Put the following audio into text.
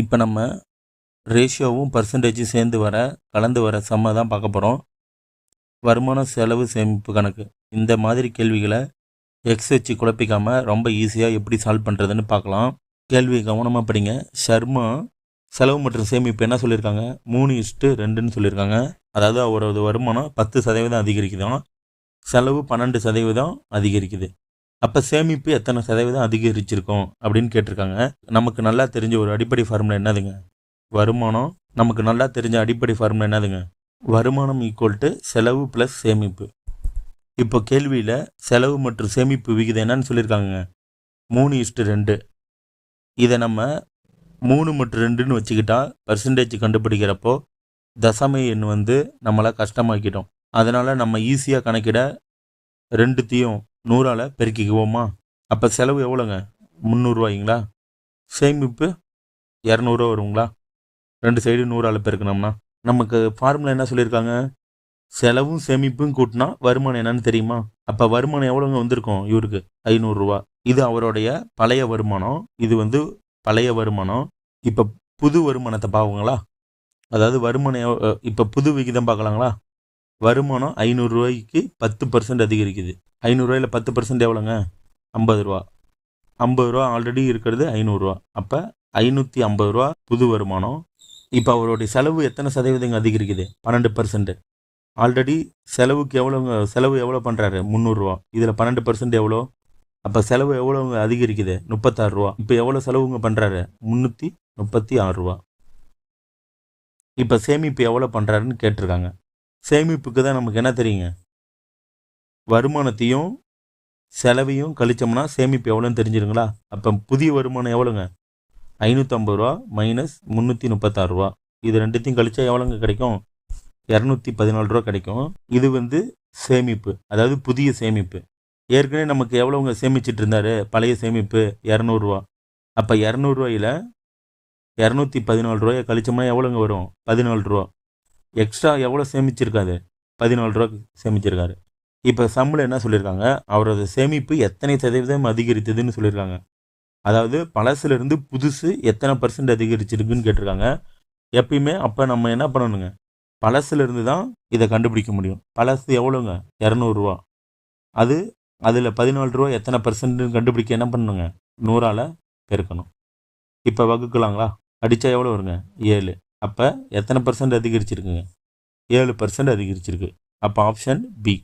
இப்போ நம்ம ரேஷியோவும் பர்சன்டேஜும் சேர்ந்து வர கலந்து வர சம்மை தான் பார்க்க போகிறோம் வருமானம் செலவு சேமிப்பு கணக்கு. இந்த மாதிரி கேள்விகளை எக்ஸ் வச்சு குழப்பிக்காமல் ரொம்ப ஈஸியாக எப்படி சால்வ் பண்ணுறதுன்னு பார்க்கலாம். கேள்வி கவனமாக படிங்க. ஷர்மா செலவு மற்றும் சேமிப்பு என்ன சொல்லியிருக்காங்க? மூணு இஷ்டு ரெண்டுன்னு சொல்லியிருக்காங்க. அதாவது அவரது வருமானம் பத்து சதவீதம் அதிகரிக்குதான். செலவு பன்னெண்டு சதவீதம் அதிகரிக்குது. அப்போ சேமிப்பு எத்தனை சதவீதம் அதிகரிச்சிருக்கோம் அப்படின்னு கேட்டிருக்காங்க. நமக்கு நல்லா தெரிஞ்ச ஒரு அடிப்படை ஃபார்முலா என்னதுங்க? வருமானம். நமக்கு நல்லா தெரிஞ்ச அடிப்படை ஃபார்முலா என்னதுங்க? வருமானம் ஈக்குவல் டு செலவு ப்ளஸ் சேமிப்பு. இப்போ கேள்வியில் செலவு மற்றும் சேமிப்பு விகிதம் என்னன்னு சொல்லியிருக்காங்க மூணு இஷ்டு ரெண்டு. இதை நம்ம மூணு மற்றும் ரெண்டுன்னு வச்சுக்கிட்டா பர்சன்டேஜ் கண்டுபிடிக்கிறப்போ தசமை எண் வந்து நம்மளை கஷ்டமாக்கிட்டோம் அதனால் நம்ம ஈஸியாக கணக்கிட ரெண்டுத்தையும் நூறால் பெருக்கிக்குவோமா? அப்போ செலவு எவ்வளோங்க? முந்நூறுரூவாய்ங்களா சேமிப்பு இரநூறுவா வருங்களா? ரெண்டு சைடு நூறால் பெருக்கணும்னா. நமக்கு ஃபார்முலா என்ன சொல்லியிருக்காங்க? செலவும் சேமிப்பும் கூட்டினா வருமானம் என்னன்னு தெரியுமா? அப்போ வருமானம் எவ்வளோங்க வந்திருக்கும் இவருக்கு? ஐநூறுரூவா. இது அவருடைய பழைய வருமானம். இது வந்து பழைய வருமானம். இப்போ புது வருமானத்தை பார்க்குங்களா அதாவது வருமானம் இப்போ புது விகிதம் பார்க்கலாங்களா வருமானம் ஐநூறுரூவாய்க்கு பத்து பர்சன்ட் அதிகரிக்குது. ஐநூறுரூவாயில் பத்து பர்சன்ட் எவ்வளோங்க? ஐம்பது ரூபா. ஐம்பது ரூபா ஆல்ரெடி இருக்கிறது ஐநூறுரூவா அப்போ ஐநூற்றி ஐம்பது ரூபா புது வருமானம். இப்போ அவருடைய செலவு எத்தனை சதவீதம் அதிகரிக்குது? பன்னெண்டு பர்சன்ட் ஆல்ரெடி செலவுக்கு எவ்வளோங்க செலவு எவ்வளோ பண்ணுறாரு முந்நூறுரூவா இதில் பன்னெண்டு பர்சன்ட் எவ்வளோ? அப்போ செலவு எவ்வளோங்க அதிகரிக்குது? முப்பத்தாறு ரூபா. இப்போ எவ்வளோ செலவுங்க பண்ணுறாரு முந்நூற்றி முப்பத்தி ஆறு ரூபா. இப்போ சேமிப்பு எவ்வளோ பண்ணுறாருன்னு கேட்டிருக்காங்க. சேமிப்புக்கு தான் நமக்கு என்ன தெரியுங்க? வருமானத்தையும் செலவையும் கழிச்சோம்னா சேமிப்பு எவ்வளோன்னு தெரிஞ்சிருங்களா? அப்போ புதிய வருமானம் எவ்வளோங்க ஐநூற்றம்பது ரூபா மைனஸ் முந்நூற்றி முப்பத்தாறு ரூபா. இது ரெண்டுத்தையும் கழிச்சா எவ்வளோங்க கிடைக்கும்? இரநூத்தி பதினாலு ரூபா கிடைக்கும். இது வந்து சேமிப்பு அதாவது புதிய சேமிப்பு. ஏற்கனவே நமக்கு எவ்வளோங்க சேமிச்சிட்டு இருந்தாரு? பழைய சேமிப்பு இரநூறுவா அப்போ இரநூறுவாயில் இரநூத்தி பதினாலு ரூபாயை கழிச்சோம்னா எவ்வளோங்க வரும்? பதினாலு ரூபா. எக்ஸ்ட்ரா எவ்வளோ சேமிச்சிருக்காரு? பதினாலு ரூபா சேமிச்சிருக்காரு. இப்போ சம்மில் என்ன சொல்லியிருக்காங்க அவரது சேமிப்பு எத்தனை சதவீதம் அதிகரித்ததுன்னு சொல்லியிருக்காங்க அதாவது பழசுலேருந்து புதுசு எத்தனை பர்சன்ட் அதிகரிச்சிருக்குன்னு கேட்டிருக்காங்க. எப்பயுமே அப்போ நம்ம என்ன பண்ணணுங்க? பழசுலேருந்து தான் இதை கண்டுபிடிக்க முடியும். பழசு எவ்வளோங்க? இரநூறுவா அது அதில் பதினாலு ரூபா எத்தனை பர்சன்ட்னு கண்டுபிடிக்க என்ன பண்ணணுங்க? நூறால் பெருக்கணும். இப்போ வகுக்கலாங்களா? அடித்தா எவ்வளோ வருங்க? ஏழு. அப்போ எத்தனை பர்சன்ட் அதிகரிச்சிருக்குங்க? ஏழு பர்சன்ட் அதிகரிச்சிருக்கு. அப்போ ஆப்ஷன் பி